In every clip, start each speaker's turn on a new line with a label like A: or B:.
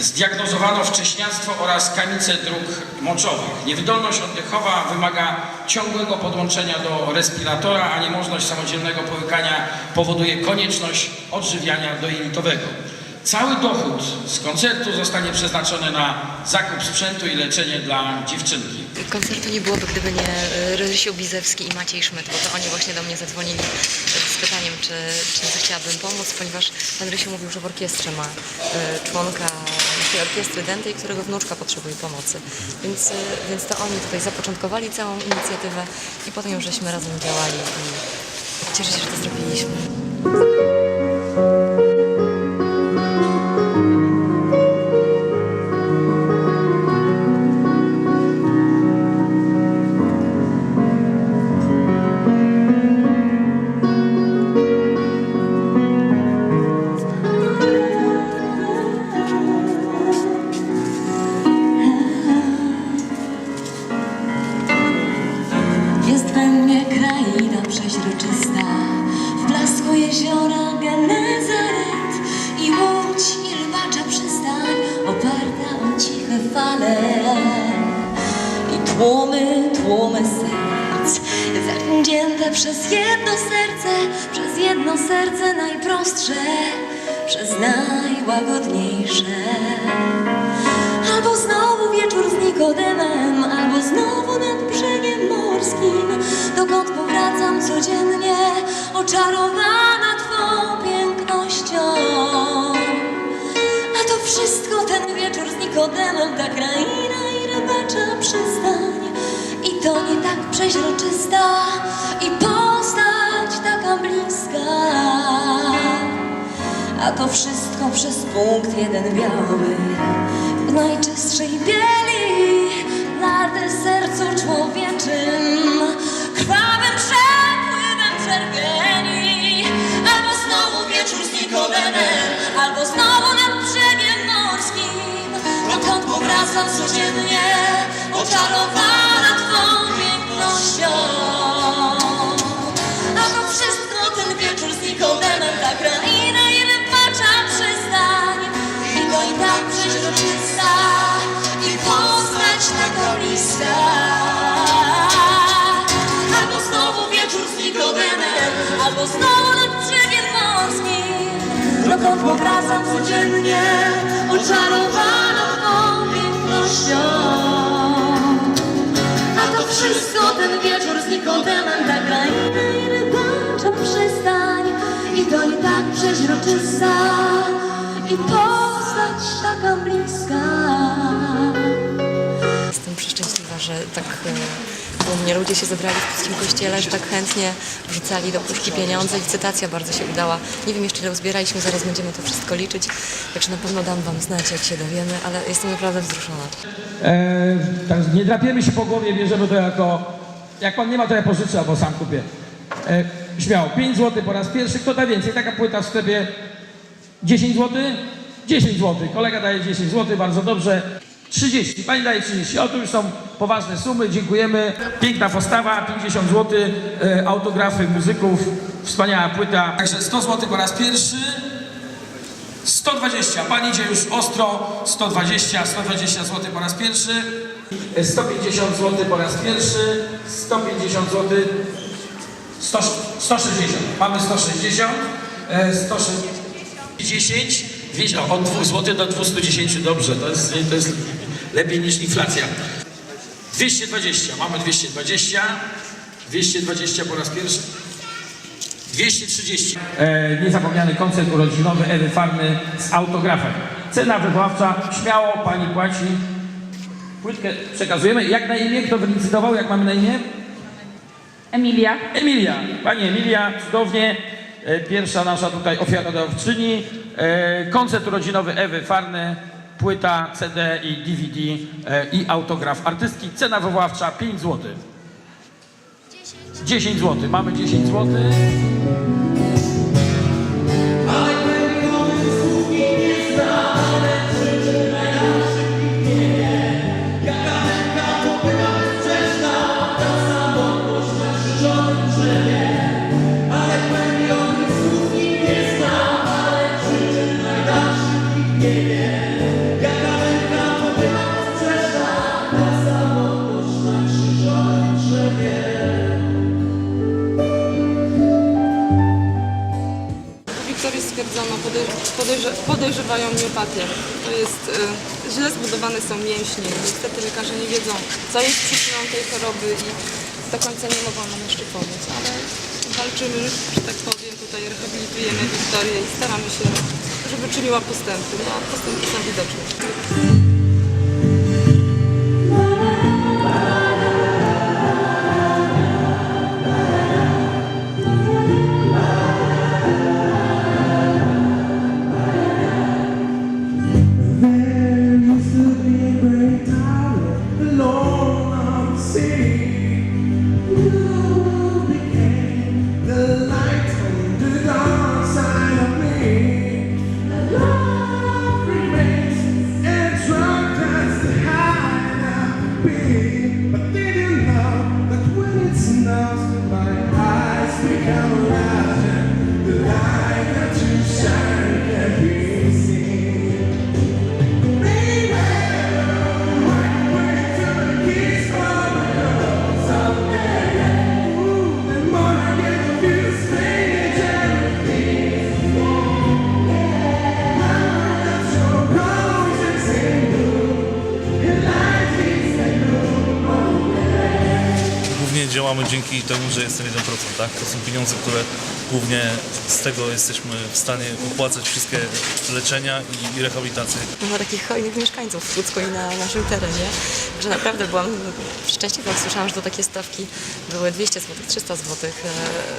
A: Zdiagnozowano wcześniactwo oraz kamicę dróg moczowych. Niewydolność oddechowa wymaga ciągłego podłączenia do respiratora, a niemożność samodzielnego połykania powoduje konieczność odżywiania dojenitowego. Cały dochód z koncertu zostanie przeznaczony na zakup sprzętu i leczenie dla dziewczynki.
B: Koncertu nie byłoby, gdyby nie e, Rysiu Bizewski i Maciej Szmyt, bo to oni właśnie do mnie zadzwonili z pytaniem, czy, czy zechciałabym pomóc, ponieważ pan Rysiu mówił, że w orkiestrze ma e, członka tej orkiestry dętej, którego wnuczka potrzebuje pomocy. Więc, e, więc to oni tutaj zapoczątkowali całą inicjatywę i potem już żeśmy razem działali i cieszę się, że to zrobiliśmy.
C: I tłumy, tłumy serc, zawzięte przez jedno serce, przez jedno serce najprostsze, przez najłagodniejsze. Albo znowu wieczór z Nikodemem, albo znowu nad brzegiem morskim, dokąd powracam codziennie, oczarowana ta kraina i rybacza przystań. I to nie tak przeźroczysta, i postać taka bliska. A to wszystko przez punkt jeden biały W najczystszej bieli Na sercu człowieczym Powracam codziennie Oczarowana Twą pięknością a to wszystko ten wieczór z Nikodemem, ta kraina i rybacza przystań. I to i tak przeźroczysta i postać taka bliska. Albo znowu wieczór z Nikodemem, albo znowu nad brzegiem morskim. Dokąd powracam codziennie, oczarowana pięknością. A to wszystko ten wieczór z Nikodemem Ta kraina i rybacza przystań I to i tak przeźroczysta. I postać taka bliska.
B: Jestem przeszczęśliwa, że tak mnie ludzie się zebrali w polskim kościele, że tak chętnie wrzucali do puszki pieniądze. Licytacja bardzo się udała. Nie wiem jeszcze ile uzbieraliśmy, zaraz będziemy to wszystko liczyć. Także na pewno dam wam znać, jak się dowiemy, ale jestem naprawdę wzruszona.
D: E, tak, nie drapiemy się po głowie, bierzemy to jako... Jak pan nie ma, to ja pożyczę albo sam kupię. E, śmiało, 5 zł po raz pierwszy. Kto da więcej? Taka płyta w sklepie 10 zł? 10 zł. Kolega daje 10 zł, bardzo dobrze. 30. Pani daje 30. O, tu już są poważne sumy. Dziękujemy. Piękna postawa, 50 zł. E, autografy muzyków. Wspaniała płyta.
A: Także 100 zł po raz pierwszy. 120. Pan idzie już ostro. 120, 120 zł po raz pierwszy.
D: 150 zł po raz pierwszy, 150 zł,
A: 100, 160. Mamy 160. e, 160. 10. 200, o, od 2 zł do 210. Dobrze, to jest, to jest lepiej niż inflacja. 220. Mamy 220. 220 po raz pierwszy. 230.
D: e, niezapomniany koncert urodzinowy Ewy Farny z autografem. Cena wywoławcza, śmiało pani płaci. Płytkę przekazujemy. Jak na imię? Kto wylicytował? Jak mamy na imię?
E: Emilia.
D: Emilia. Pani Emilia, cudownie. E, Pierwsza nasza tutaj ofiara dowódczyni. E, Koncert urodzinowy Ewy Farny, płyta CD i DVD e, i autograf artystki. Cena wywoławcza 5 zł. 10 zł. Mamy 10 zł.
F: Podejrz- podejrze- podejrzewają miopatię. To jest, y, źle zbudowane są mięśnie. Niestety lekarze nie wiedzą, co jest przyczyną tej choroby i do końca nie mogą nam jeszcze pomóc, ale walczymy, że tak powiem, tutaj rehabilitujemy Wiktorię i staramy się, żeby czyniła postępy. No, postępy są widoczne.
G: Dzięki temu, że jest ten 1%, tak? To są pieniądze, które głównie z tego jesteśmy w stanie opłacać wszystkie leczenia i, i rehabilitację.
B: Mamy takich hojnych mieszkańców w Słucku i na naszym terenie, że naprawdę byłam szczęśliwa, jak słyszałam, że to takie stawki były 200 zł, 300 zł.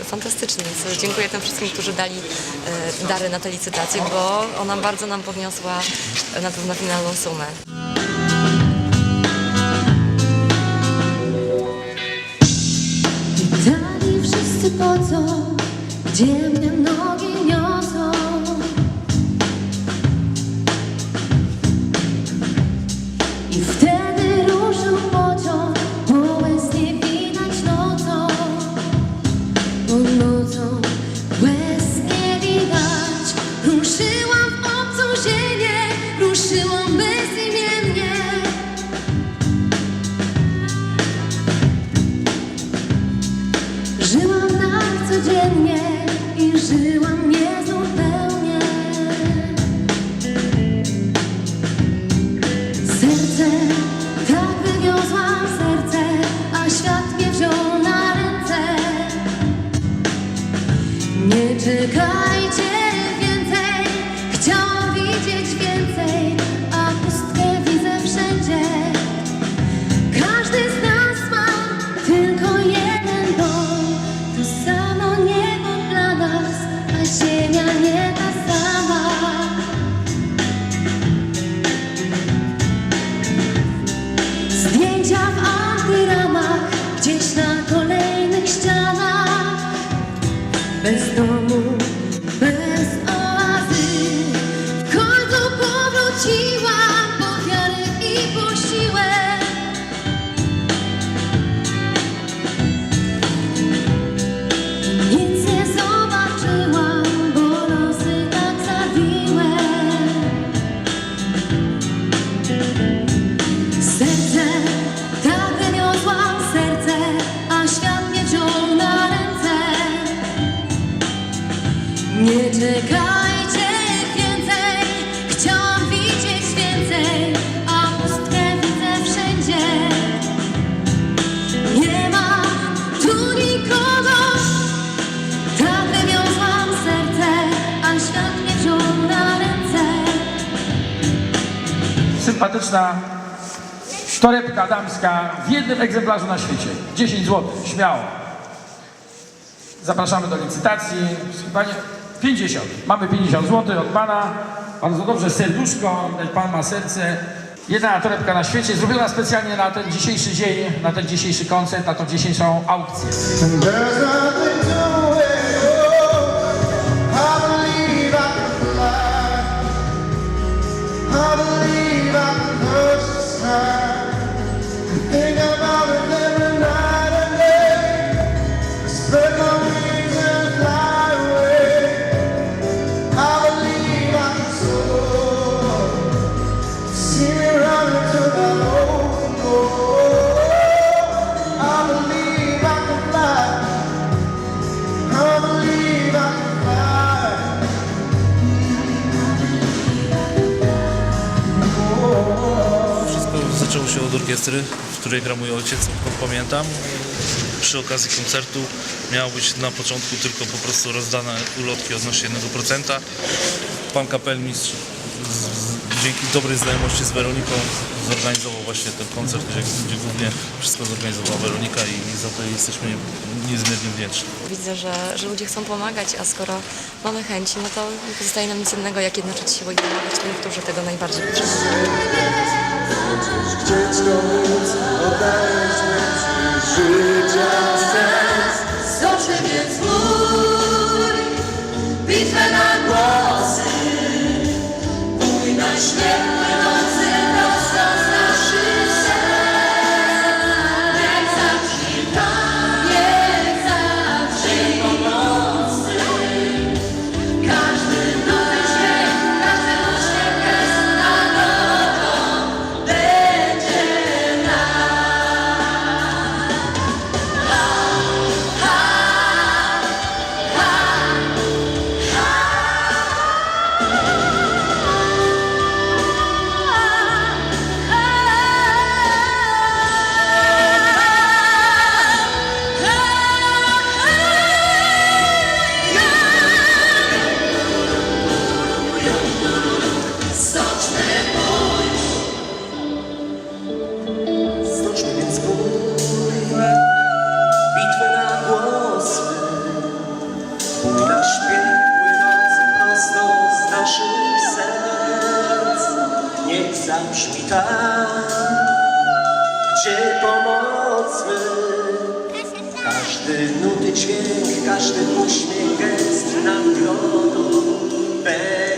B: Fantastycznie, więc dziękuję tym wszystkim, którzy dali e, dary na tę licytację, bo ona bardzo nam podniosła na pewno finalną sumę.
C: Po gdzie mnie nogi Nie czekajcie więcej, chciałam widzieć więcej, a pustkę widzę wszędzie. Każdy z nas ma tylko jeden dom, to samo niebo dla nas, a ziemia nie ta sama. Zdjęcia w antyramach, gdzieś na kolejnych ścianach, bez domu,
D: Sympatyczna torebka damska w jednym egzemplarzu na świecie. 10 zł, śmiało. Zapraszamy do licytacji. Panie, 50. Mamy 50 zł od Pana. Bardzo dobrze, serduszko, Pan ma serce. Jedna torebka na świecie, zrobiona specjalnie na ten dzisiejszy dzień, na ten dzisiejszy koncert, na tą dzisiejszą aukcję.
G: Orkiestry, w której gra mój ojciec, odkąd pamiętam. Przy okazji koncertu miało być na początku tylko po prostu rozdane ulotki odnośnie 1%. Pan kapelmistrz dzięki dobrej znajomości z Weroniką zorganizował właśnie ten koncert, gdzie, gdzie głównie wszystko zorganizowała Weronika i za to jesteśmy niezmiernie wdzięczni.
B: Widzę, że, że ludzie chcą pomagać, a skoro mamy chęci, no to nie pozostaje nam nic innego, jak jednoczyć się i pomagać tym, którzy tego najbardziej potrzebują.
C: Chcieć to
H: Każdy
C: nuty dźwięk, każdy uśmiech, gest nagrodą będzie